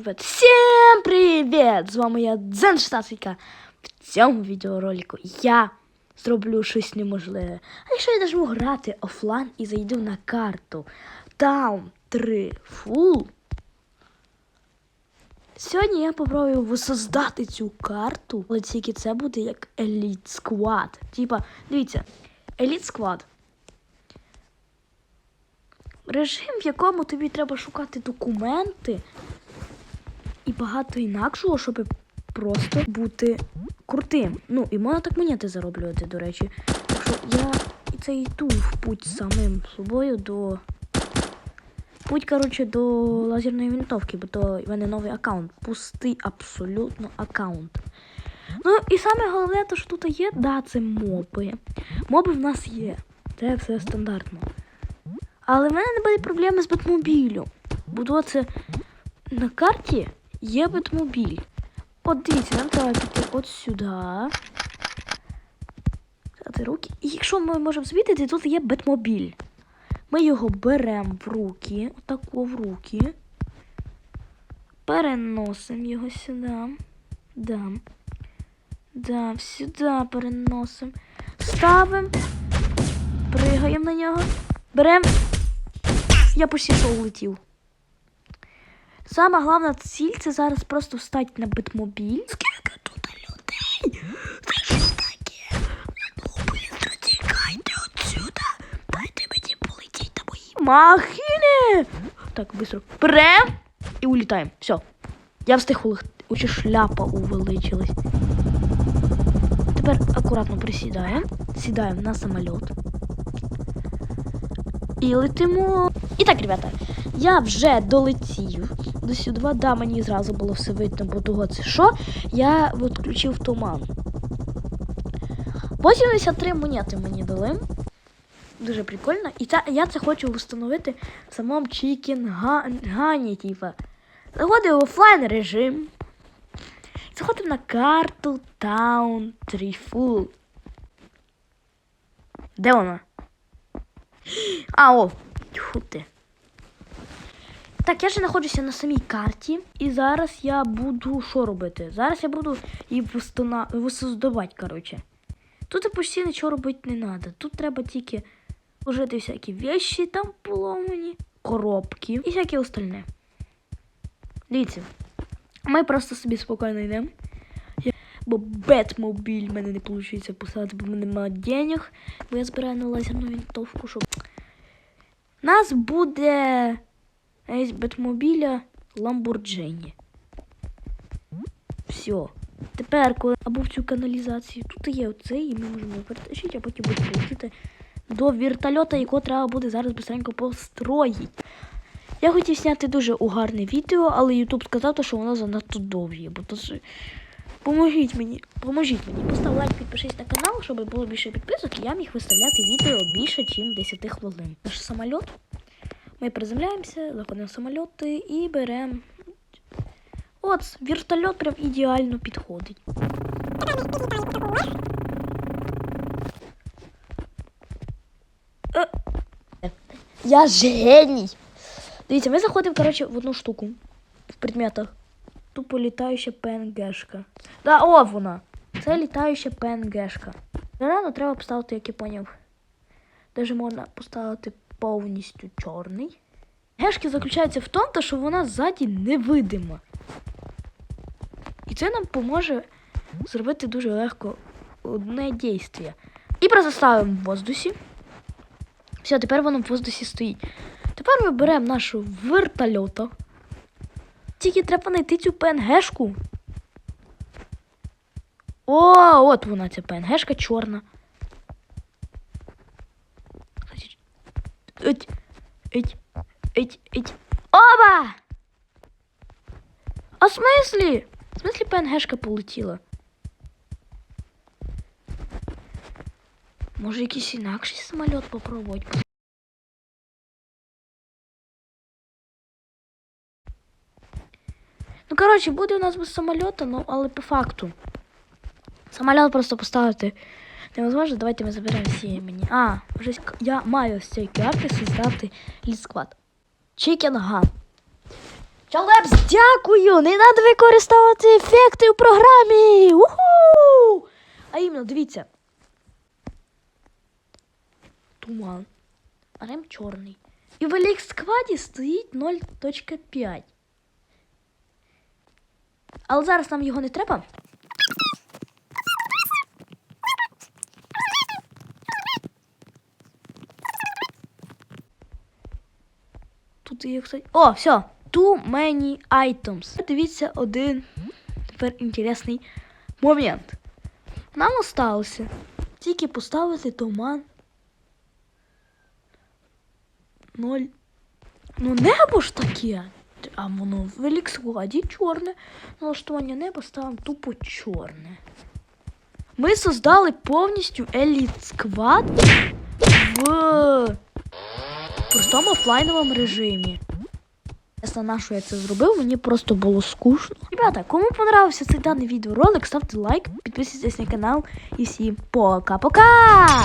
ребят, всем привет! З вами я Дзен Штатвіка. В цьому відеоролику я зроблю щось неможливе. А якщо я нажму грати офлайн і зайду на карту Town 3 Full, Сьогодні я попробую воссоздати цю карту, але тільки це буде як Elite Squad. Типа, дивіться, Elite Squad. Режим, в якому тобі треба шукати документи і багато інакшого, щоб просто бути крутим. Ну, і можна так монети зароблювати, до речі. Так що я і це йду в путь самим собою до. Путь, коротше, до лазерної винтовки, бо то в мене новий аккаунт. Пустий абсолютно аккаунт. Ну і саме головне, то що тут є, да, це моби. Моби в нас є. Це все стандартно. Але в мене не були проблеми з Бетмобілем. Бо то це на карті є Бетмобіль. От дивіться, нам треба піти от сюди. Взяти руки. І якщо ми можемо звідти, тут є Бетмобіль. Ми його беремо в руки, отако в руки. Переносимо його сюди. Да. Да, сюди переносимо. Ставимо. Пригаємо на нього. Беремо. Я почти що улетів. Сама головна ціль це зараз просто встати на битмобіль. Скільки тут людей? Це що таке? Ну, быстро тікайте отсюда. Дайте мені полетіть на мої махини. Так, быстро. Берем і улітаємо. Все. Я встиг улетіти. Уче шляпа увеличилась. Тепер акуратно присідаємо. Сідаємо на самоліт. І летимо. І так, ребята, я вже долетів до сюди. Да, мені зразу було все видно, бо того це що. Я відключив туман. 83 монети мені дали. Дуже прикольно. І це, я це хочу встановити в самому Chicken Гані, типа. Заходимо в офлайн режим. Заходимо на карту 3 Full. Де вона? А, о, тьфу ти. Так, я ж знаходжуся на самій карті, і зараз я буду що робити? Зараз я буду її висоздавати, коротше. Тут почти нічого робити не треба. Тут треба тільки вложити всякі вещі там поломані, коробки і всяке остальне. Дивіться, ми просто собі спокійно йдемо. Бо Бетмобіль в мене не виходить писати, бо в мене немає денег, бо я збираю на лазерну винтовку, щоб. Нас буде з Бетмобіля Ламборджині. Все. Тепер, коли або в цю каналізацію, тут є оцей, і ми можемо перетащити, а потім буде полетіти до вертольота, якого треба буде зараз быстренько построїти. Я хотів зняти дуже угарне відео, але Ютуб сказав, що воно занадто довге, бо то ж... Поможіть мені, поможіть мені. Постав лайк, підпишись на канал, щоб було більше підписок, і я міг виставляти відео більше, ніж 10 хвилин. Наш самоліт. Ми приземляємося, заходимо в самоліти і беремо. От, вертольот прям ідеально підходить. Е, Я ж геній. Дивіться, ми заходимо, коротше, в одну штуку в предметах. Тупо літаюча ПНГшка. Да, о, вона. Це літаюча ПНГшка. Рано треба поставити, як я поняв. Даже можна поставити повністю чорний. Гешки заключається в тому, що вона ззаді невидима. І це нам поможе зробити дуже легко одне дійство. І просто ставимо в воздусі. Все, тепер воно в воздусі стоїть. Тепер ми беремо нашу вертольота. Тільки треба знайти цю ПНГшку. О, от вона ця ПНГшка чорна. Еть, еть, еть, еть. Оба! А в смислі? В смислі ПНГшка полетіла? Може якийсь інакший самоліт попробувати? Ну, коротше, буде у нас без самоліта, ну, але по факту. Самоліт просто поставити невозможно. Давайте ми заберемо всі мені. А, вже я маю з цієї карти создати лісквад. Chicken Gun. Чалепс, дякую! Не треба використовувати ефекти у програмі! Уху! А іменно, дивіться. Туман. Рем чорний. І в Елік складі стоїть 0.5. Але зараз нам його не треба. Тут є, кстати. О, все. Too many items. Дивіться один тепер інтересний момент. Нам осталося тільки поставити туман. Ноль. Ну, небо ж таке. А воно в елікскладі чорне. Налаштування неба ставимо тупо чорне. Ми создали повністю еліт сквад в простому офлайновому режимі. Ясно, на що я це зробив, мені просто було скучно. Ребята, кому понравився цей даний відеоролик, ставте лайк, підписуйтесь на канал і всім пока-пока!